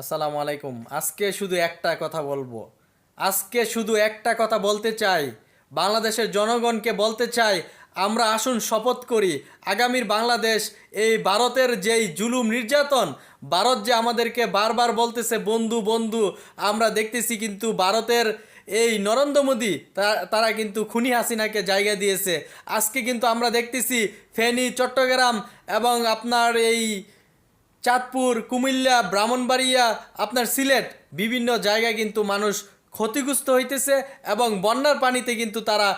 আসসালামু আলাইকুম। আজকে শুধু একটা কথা বলব। আজকে শুধু একটা কথা বলতে চাই। বাংলাদেশের জনগণকে বলতে চাই, আমরা আসুন শপথ করি, আগামীর বাংলাদেশ, এই ভারতের যেই জুলুম নির্যাতন, ভারত যে আমাদেরকে বারবার বলতেছে, বন্ধু বন্ধু, আমরা দেখতেছি কিন্তু ভারতের এই নরেন্দ্র মোদী তারা কিন্তু খুনি হাসিনাকে জায়গা দিয়েছে। আজকে কিন্তু আমরা দেখতেছি ফেনী, চট্টগ্রাম এবং আপনার এই চাঁদপুর, কুমিল্লা, ব্রাহ্মণবাড়িয়া, আপনার সিলেট, বিভিন্ন জায়গায় কিন্তু মানুষ ক্ষতিগ্রস্ত হইতেছে এবং বন্যার পানিতে কিন্তু তারা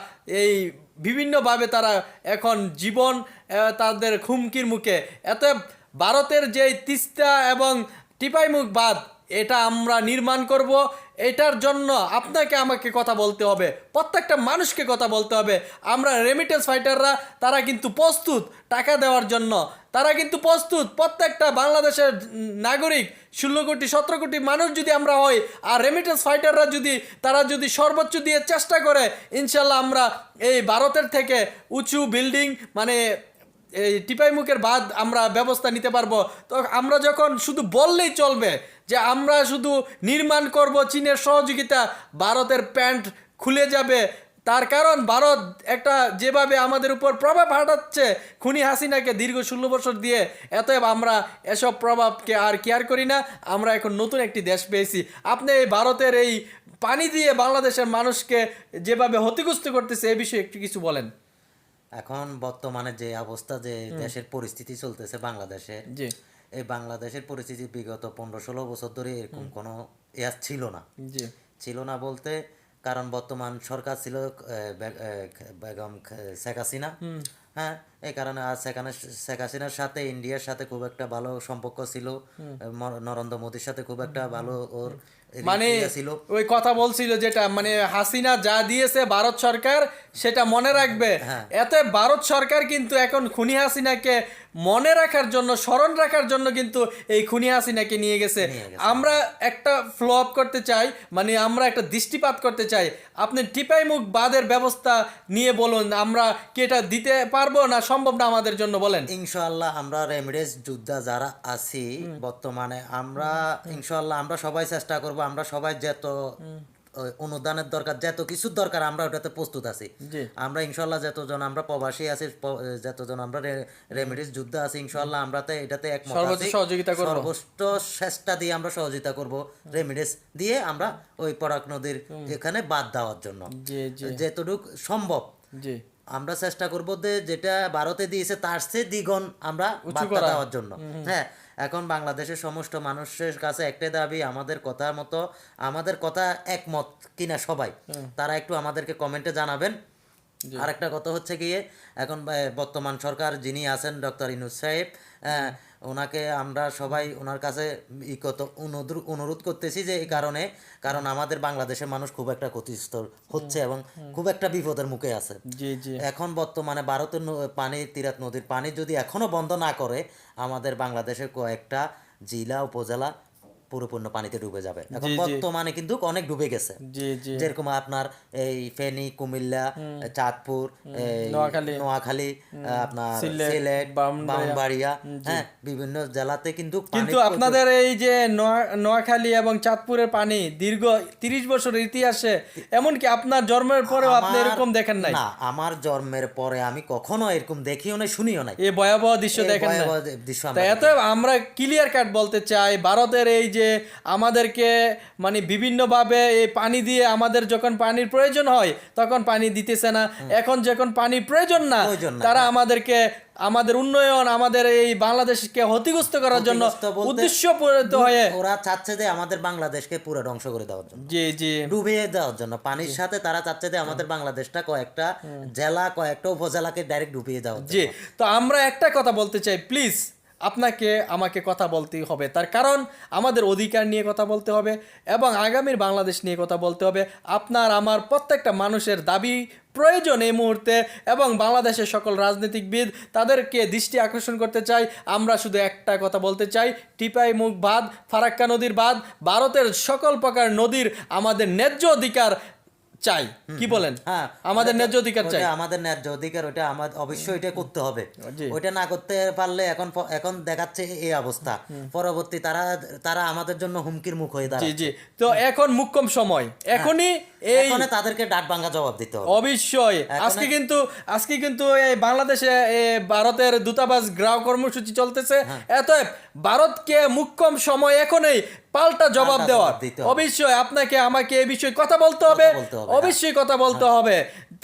এই বিভিন্নভাবে তারা এখন জীবন তাদের খুমকির মুখে। এত ভারতের যে তিস্তা এবং টিপাইমুখ বাঁধ, এটা আমরা নির্মাণ করব। এটার জন্য আপনাকে আমাকে কথা বলতে হবে। প্রত্যেকটা মানুষকে কথা বলতে হবে। আমরা রেমিটেন্স ফাইটাররা তারা কিন্তু প্রস্তুত টাকা দেওয়ার জন্য। তারা কিন্তু প্রস্তুত। প্রত্যেকটা বাংলাদেশের নাগরিক, ষোলো কোটি, সতেরো কোটি মানুষ যদি আমরা হই, আর রেমিটেন্স ফাইটাররা যদি, তারা যদি সর্বোচ্চ দিয়ে চেষ্টা করে, ইনশাল্লাহ আমরা এই ভারতের থেকে উঁচু বিল্ডিং মানে এই টিপাইমুখের বাদ আমরা ব্যবস্থা নিতে পারব। তো আমরা যখন শুধু বললেই চলবে যে আমরা শুধু নির্মাণ করব চীনের সহযোগিতা, ভারতের প্যান্ট খুলে যাবে। তার কারণ ভারত একটা যেভাবে আমাদের উপর প্রভাব হাঁটাচ্ছে, খুনি হাসিনাকে দীর্ঘ ষোলো বছর দিয়ে এতএব আমরা এসব প্রভাবকে আর কেয়ার করি না। আমরা এখন নতুন একটি দেশ পেয়েছি। আপনি এই ভারতের এই পানি দিয়ে বাংলাদেশের মানুষকে যেভাবে ক্ষতিগ্রস্ত করতেছে, এ বিষয়ে একটু কিছু বলেন। এখন বর্তমানে যে অবস্থা যে দেশের পরিস্থিতি চলতেছে বাংলাদেশে এই বাংলাদেশের পরিস্থিতি বিগত পনেরো ষোলো বছর ধরে এরকম কোনো ইয়াস ছিল না। ছিল না বলতে কারণ বর্তমান সরকার ছিল বেগম শেখ হাসিনা। হ্যাঁ এই কারণে আর সেখানে শেখ হাসিনার সাথে ইন্ডিয়ার সাথে খুব একটা ভালো সম্পর্ক ছিল। নরেন্দ্র মোদীর সাথে খুব একটা ভালো ওর মানে ওই কথা বলছিল যেটা মানে হাসিনা যা দিয়েছে ভারত সরকার সেটা মনে রাখবে হ্যাঁ। এতে ভারত সরকার কিন্তু এখন খুনি হাসিনাকে মনে রাখার জন্য স্মরণ রাখার জন্য কিন্তু এই খুনি হাসিনাকে নিয়ে গেছে। আমরা একটা ফ্লো আপ করতে চাই মানে আমরা একটা দৃষ্টিপাত করতে চাই। আপনি টিপাই মুখ বাদের ব্যবস্থা নিয়ে বলুন আমরা কি এটা দিতে পারব না সম্ভব না আমাদের জন্য বলেন। ইনশাআল্লাহ আমরা রেমিডেস যোদ্ধা যারা আছি বর্তমানে আমরা ইনশাআল্লাহ আমরা সবাই চেষ্টা করব আমরা সবাই যত অনুদানের দরকার যত কিছুর দরকার আমরা ওটাতে প্রস্তুত আছি। আমরা ইনশাআল্লাহ যতজন আমরা প্রবাসী আছি যতজন আমরা রেমিডিস যোদ্ধা আছি ইনশাআল্লাহ আমরাতে এটাতে একমত সর্বোচ্চ আছি। সহযোগিতা করব। সর্বোচ্চ চেষ্টা দিয়ে আমরা সহযোগিতা করব রেমিডিস দিয়ে আমরা ওই পরাক নদীর এখানে বাদ দেওয়ার জন্য। যেতটুক সম্ভব। জি। আমরা চেষ্টা করব যে যেটা ভারতে দিয়েছে তার চেয়ে দ্বিগুণ আমরা দেওয়ার জন্য। হ্যাঁ এখন বাংলাদেশের সমস্ত মানুষের কাছে একটাই দাবি আমাদের কথার মতো আমাদের কথা একমত কিনা সবাই। তারা একটু আমাদেরকে কমেন্টে জানাবেন। আর একটা কথা হচ্ছে গিয়ে এখন বর্তমান সরকার যিনি আছেন ডক্টর ইনুজ সাহেব ওনাকে আমরা সবাই ওনার কাছে ই কত অনুরোধ করতেছি যে এই কারণে কারণ আমাদের বাংলাদেশের মানুষ খুব একটা ক্ষতিস্থ হচ্ছে এবং খুব একটা বিপদের মুখে আছে। এখন বর্তমানে ভারতের পানি তিরাত নদীর পানি যদি এখনও বন্ধ না করে আমাদের বাংলাদেশের কয়েকটা জেলা উপজেলা পুরোপূর্ণ পানিতে ডুবে যাবে। এখন। বর্তমানে কিন্তু অনেক ডুবে গেছে। যেরকম আপনার এই ফেনী কুমিল্লা চাঁদপুর নোয়াখালী, আপনার সিলেট, বামবাড়িয়া হ্যাঁ বিভিন্ন জেলাতে কিন্তু কিন্তু আপনাদের এই যে নোয়াখালী এবং চাঁদপুরের পানি দীর্ঘ তিরিশ বছরের ইতিহাসে এমনকি আপনার জন্মের পরেও আপনি এরকম দেখেন নাই? না আমার জন্মের পরে আমি কখনো এরকম দেখিও নাই শুনিও নাই। এই ভয়াবহ দৃশ্য দেখেন না এত আমরা ক্লিয়ার কাট বলতে চাই ভারতের এই যে আমাদেরকে মানে বিভিন্নভাবে এই পানি দিয়ে আমাদের যখন পানির প্রয়োজন হয় তখন পানি দিতেছে না। এখন যখন পানির প্রয়োজন না তারা আমাদেরকে আমাদের উন্নয়ন আমাদের এই বাংলাদেশকে ক্ষতিগ্রস্ত করার জন্য উদ্দেশ্য পরিণত হয়ে ওরা চাচ্ছে যে আমাদের বাংলাদেশকে পুরো ধ্বংস করে দেওয়ার জন্য। জি জি। ডুবিয়ে দেওয়ার জন্য। পানির সাথে তারা চাচ্ছে যে আমাদের বাংলাদেশটা কয়েকটা জেলা কয়েকটা উপজেলাকে ডাইরেক্ট ডুবিয়ে দেওয়া জি। তো আমরা একটা কথা বলতে চাই প্লিজ আপনাকে, আমাকে কথা বলতেই হবে। তার কারণ, আমাদের অধিকার নিয়ে কথা বলতে হবে এবং আগামীর বাংলাদেশ নিয়ে কথা বলতে হবে। আপনার, আমার প্রত্যেকটা মানুষের দাবি প্রয়োজন এই মুহূর্তে এবং বাংলাদেশের সকল রাজনীতিকবিদ তাদেরকে দৃষ্টি আকর্ষণ করতে চাই। আমরা শুধু একটা কথা বলতে চাই, টিপাই মুখ বাদ, ফারাক্কা নদীর বাদ, ভারতের সকল প্রকার নদীর আমাদের ন্যায্য অধিকার চাই। কি বলেন? হ্যাঁ আমাদের ন্যায্য অধিকার চাই। আমাদের ন্যায্য অধিকার ওটা আমাদের অবশ্যই এটা করতে হবে। জি। ওইটা না করতে পারলে এখন এখন দেখাচ্ছে এই অবস্থা। পরবর্তী তারা তারা আমাদের জন্য হুমকির মুখ হয়ে দাঁড়ায় জি। তো এখন মুখ্যম সময়। এখনই এই তাদেরকে ডাট ভাঙ্গা জবাব দিতে হবে। অবশ্যই। আজকে কিন্তু আজকে কিন্তু এই বাংলাদেশে ভারতের দূতাবাস গ্রাহ কর্মসূচি চলতেছে। হ্যাঁ। এত ভারতকে মুখ্যম সময় এখনই পাল্টা জবাব দেওয়ার। অবশ্যই আপনাকে আমাকে এ বিষয়ে কথা বলতে হবে হ্যাঁ। অবশ্যই কথা বলতে হবে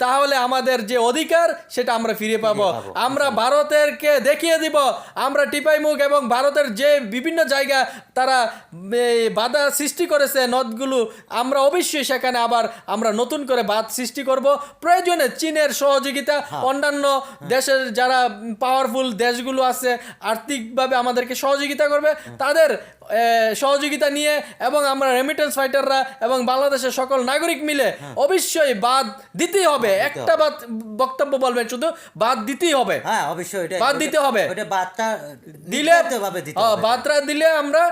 তাহলে আমাদের যে অধিকার সেটা আমরা ফিরে পাবো। আমরা ভারতেরকে দেখিয়ে দিব আমরা টিপাই মুখ এবং ভারতের যে বিভিন্ন জায়গা তারা বাধা সৃষ্টি করেছে নদগুলো আমরা অবশ্যই সেখানে আবার আমরা নতুন করে বাদ সৃষ্টি করব প্রয়োজনে চীনের সহযোগিতা হ্যাঁ। অন্যান্য দেশের যারা পাওয়ারফুল দেশগুলো আছে আর্থিকভাবে আমাদেরকে সহযোগিতা করবে তাদের সহযোগিতা নিয়ে এবং আমরা রেমিটেন্স ফাইটাররা এবং বাংলাদেশের সকল নাগরিক মিলে হ্যাঁ। অবশ্যই বাদ দিতেই হবে একটা বাদ বক্তব্য বলবেন শুধু বাদ দিতেই হবে। হ্যাঁ অবশ্যই ওটা বাদ দিতে হবে। ওটা বাদটা দিলে ভাবে দিতে হবে। বাদরা দিলে আমরা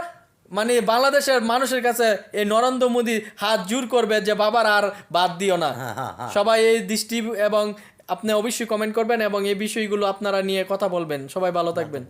মানে বাংলাদেশের মানুষের কাছে এই নরেন্দ্র মোদী হাত জোর করবে যে বাবার আর বাদ দিও না। হ্যাঁ, হ্যাঁ, হ্যাঁ। সবাই এই দৃষ্টি এবং আপনি অবশ্যই কমেন্ট করবেন এবং এই বিষয়গুলো আপনারা নিয়ে কথা বলবেন। সবাই ভালো থাকবেন।